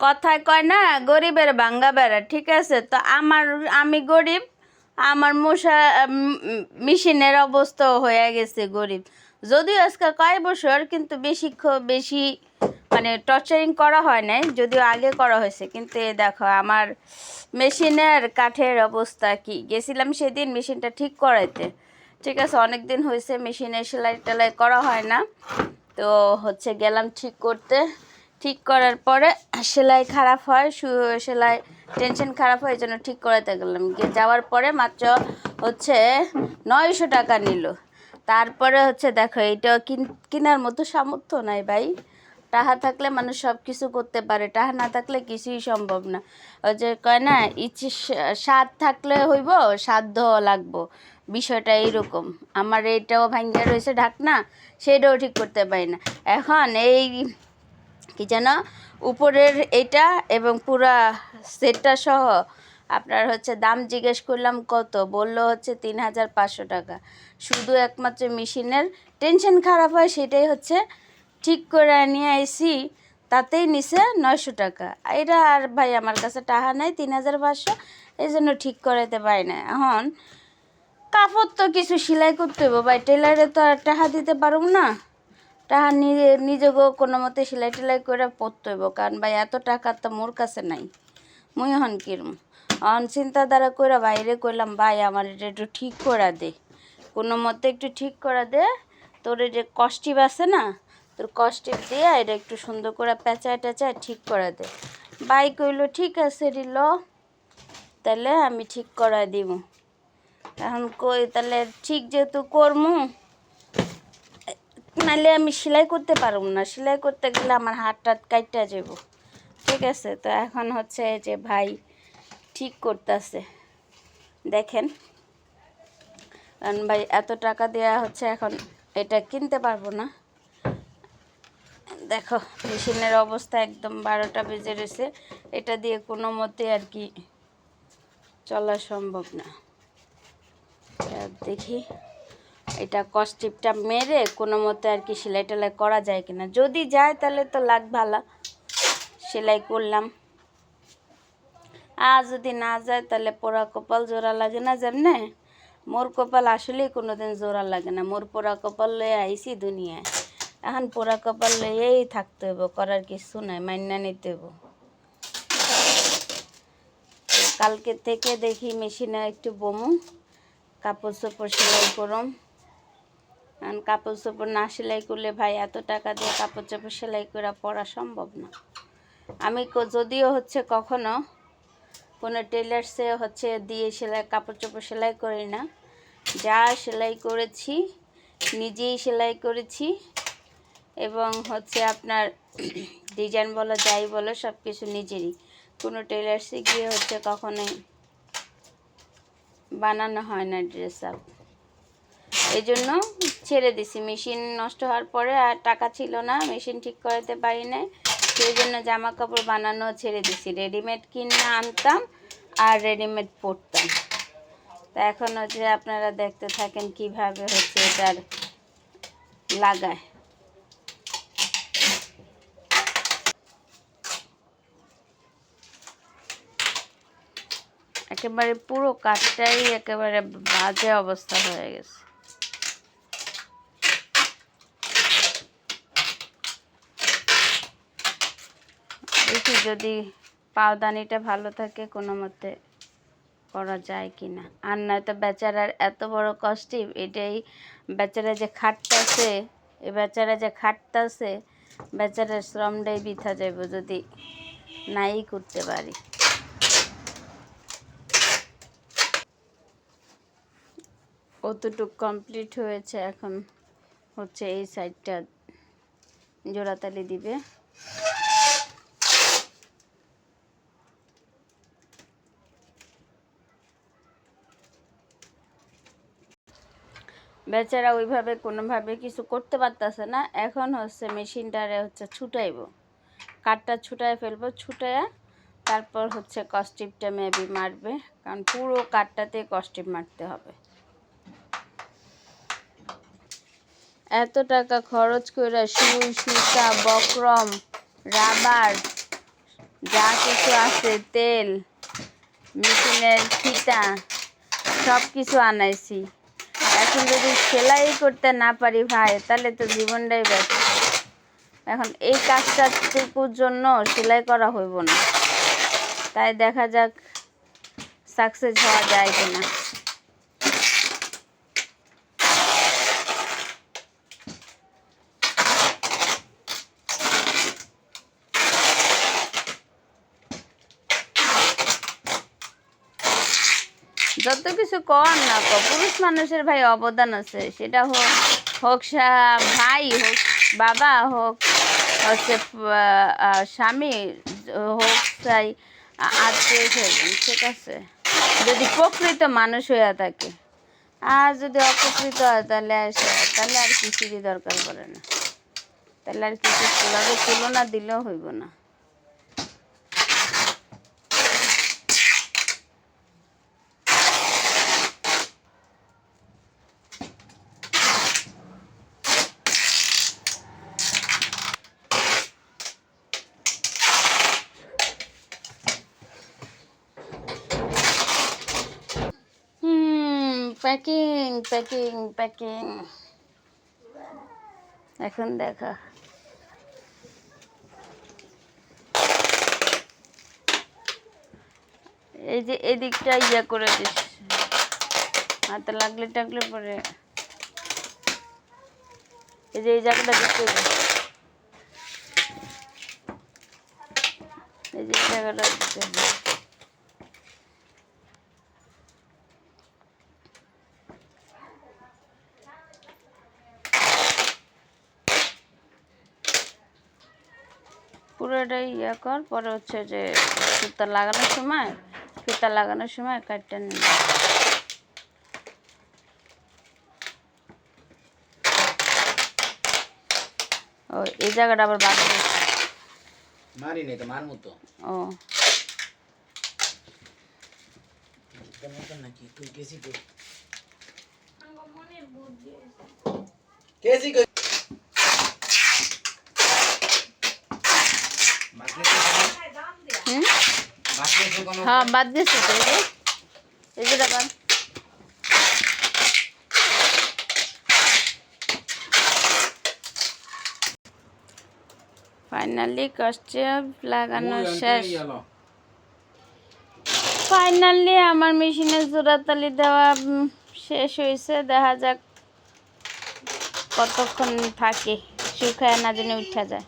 কথায় কয়, না, গরিবের ভাঙ্গা বেড়া, ঠিক আছে? তো আমার, আমি গরিব, আমার মশা মেশিনের অবস্থাও হয়ে গেছে গরিব। যদিও আজকে কয় বছর, কিন্তু বেশি বেশি মানে টর্চারিং করা হয় নাই, যদিও আগে করা হয়েছে। কিন্তু এই দেখো, আমার মেশিনের কাঠের অবস্থা কি? গেছিলাম সেদিন মেশিনটা ঠিক করাইতে। ঠিক আছে অনেক দিন হয়েছে, মেশিনে সেলাই টেলাই করা হয় না। তো হচ্ছে গেলাম ঠিক করতে। ঠিক করার পরে সেলাই খারাপ হয় সেলাই টেনশন খারাপ হয় এই জন্য ঠিক করাতে গেলাম। গিয়ে যাওয়ার পরে মাত্র হচ্ছে নয়শো টাকা নিল। তারপরে হচ্ছে দেখো এইটা কিন- কেনার মতো সামর্থ্য নাই ভাই। টাকা থাকলে মানুষ সব কিছু করতে পারে, টাহা না থাকলে কিছুই সম্ভব না। ওই যে কয় না, ইচ্ছে স্বাদ থাকলে হইব সাধ্য লাগবো। বিষয়টা এইরকম। আমার এইটাও ভাঙ্গিয়া রয়েছে ঢাকনা সেটাও ঠিক করতে পারি না। এখন এই কি যেন উপরের এটা এবং পুরা সেটটা সহ আপনার হচ্ছে দাম জিজ্ঞেস করলাম কত? বলল হচ্ছে তিন হাজার পাঁচশো টাকা। শুধু একমাত্র মেশিনের টেনশন খারাপ হয় সেটাই হচ্ছে ঠিক করে নিয়ে আইসি, তাতেই নিছে নয়শো টাকা। এটা আর ভাই আমার কাছে টাকা নাই তিন হাজার পাঁচশো, এই জন্য ঠিক করাইতে পারি না। এখন কাপড় তো কিছু সেলাই করতে হবে ভাই, টেলারে তো আর টাকা দিতে পারব না। টাকা নিজে নিজেকেও কোনো মতে সেলাই টেলাই করে পরতে হইব কারণ ভাই এত টাকা তো মোর কাছে নাই। মুই হন কিরম? অন চিন্তাধারা করে বাইরে কইলাম, ভাই, আমার এটা একটু ঠিক করে দে। কোনো মতে একটু ঠিক করে দে। তোর যে কস্টিপ আছে না, তোর কস্টিপ দিয়ে এটা একটু সুন্দর করে পেঁচায় টেঁচায় ঠিক করে দে। ভাই কইলো, ঠিক আছে রিল তাহলে আমি ঠিক করা দিব এখন কই তাহলে ঠিক যেহেতু করমু নাহলে আমি সেলাই করতে পারব না। সেলাই করতে গেলে আমার হাত টাত কাইটা যাব ঠিক আছে? তো এখন হচ্ছে যে ভাই ঠিক করতেছে। দেখেন। কারণ ভাই এত টাকা দেওয়া হচ্ছে, এখন এটা কিনতে পারব না। দেখো, মেশিনের অবস্থা একদম বারোটা বেজে রয়েছে এটা দিয়ে কোনো মতে আর কি চলা সম্ভব না। দেখি। এটা কস্টিপটা মেরে কোনো মতে আর কি সেলাই টেলাই করা যায় কিনা। যদি যায় তাহলে তো লাগ ভালো। সেলাই করলাম। আর যদি না যায় তাহলে পোড়া কপাল জোড়া লাগে না যেমনে? মোর কপাল আসলেই কোনো দিন জোড়া লাগে না। মোর পোড়া কপাল লয়ে আইসি দুনিয়ায়। এখন পোড়া কপাল লয়েই থাকতে হইব, করার কিছু নাই মান্না নিতে হইব। কালকে থেকে দেখি মেশিনে একটু বমু, কাপড় চোপড় সেলাই করম। কাপড় চোপড় না সেলাই করলে ভাই এত টাকা দিয়ে কাপড় চোপড় সেলাই করা পড়া সম্ভব না। আমি যদিও হচ্ছে কখনো কোনো টেলার্সে হচ্ছে দিয়ে সেলাই কাপড় চোপড় সেলাই করি না। যা সেলাই করেছি, নিজেই সেলাই করেছি এবং হচ্ছে আপনার ডিজাইন বলো, যাই বলো সব কিছু নিজেরই। কোনো টেলার্সে গিয়ে হচ্ছে কখনোই বানানো হয় না ড্রেস আপ এই জন্য ছেড়ে দিছি। মেশিন নষ্ট হওয়ার পরে আর টাকা ছিল না, মেশিন ঠিক করাতে পারি নাই। সেই জন্য জামা কাপড় বানানো ছেড়ে দিছি। রেডিমেড কিনে আনতাম আর রেডিমেড পরতাম। তা এখন হচ্ছে আপনারা দেখতে থাকেন কীভাবে হচ্ছে এটার লাগায়। একেবারে পুরো কাঠটাই একেবারে বাজে অবস্থা হয়ে গেছে। দেখি যদি পাওদানিটা ভালো থাকে, কোনো মতে করা যায় কি না আর নয়তো বেচারার এত বড় কষ্টিপ এটাই বেচারা যে খাটতাছে, এ বেচারা যে খাটতাছে, বেচারার শ্রমটাই বৃথা যাইব যদি নাই করতে পারি। অতটুক কমপ্লিট হয়েছে, এখন হচ্ছে এই সাইডটা জোড়াতালি দিবে। বেচারা ওইভাবে কোনোভাবে কিছু করতে পারতেছে না। এখন হচ্ছে মেশিনটারে হচ্ছে ছুটাইব। কাঠটা ছুটাই ফেলব ছুটাইয়া তারপর হচ্ছে কস্টিপটা মেবি মারবে, কারণ পুরো কাঠটাতে কস্টিপ মারতে হবে। এত টাকা খরচ করে সুই সুতা, বক্রম, রাবার, যা কিছু আছে, তেল, মেশিনের ফিতা সব কিছু আনাইছি। এখন যদি সেলাই করতে না পারি ভাই, তাহলে তো জীবনটাই ব্যস্ত এখন এই কাজটাটুকুর জন্য সেলাই করা হইব না। তাই দেখা যাক সাকসেস হওয়া যায় কিনা। যত কিছু কর না ক পুরুষ মানুষের ভাই অবদান আছে। সেটা হোক হোক ভাই হোক, বাবা হোক, হচ্ছে স্বামী হোক, চাই আত্মীয় স্বজন, ঠিক আছে? যদি প্রকৃত মানুষ হইয়া থাকে। আর যদি অপ্রকৃত হয়, তাহলে তাহলে আর কিছুরই দরকার পড়ে না। তাহলে আর কিছু তুলনা দিলেও হইব না হুম প্যাকিং প্যাকিং প্যাকিং এখন দেখা। এই যে এদিকটা ইয়া করে দিস। হাতে লাগলে টাকলে পরে। এই যে এই জায়গাটা দিতে এই যে জায়গাটা দিতে পুরোটাই ইয়ে কর পরে হচ্ছে যে সুতা লাগানোর সময় সুতা লাগানোর সময় কাটটা নিবি ও এই জায়গাটা আবার বাদ। মারি নাই তো মারমু তো ও। নাকি? তুই কেসি কেসি কই বাকি আছে কোনো- হুম? হ্যাঁ বাদ দিয়েছে তো এই যে। বাদ ফাইনালি কাস্টেপ লাগানো শেষ। ফাইনালি আমার মেশিনে জোড়াতালি দেওয়া শেষ হয়েছে। দেখা যাক কতক্ষণ থাকে। শুকায় না জানি উঠা যায়।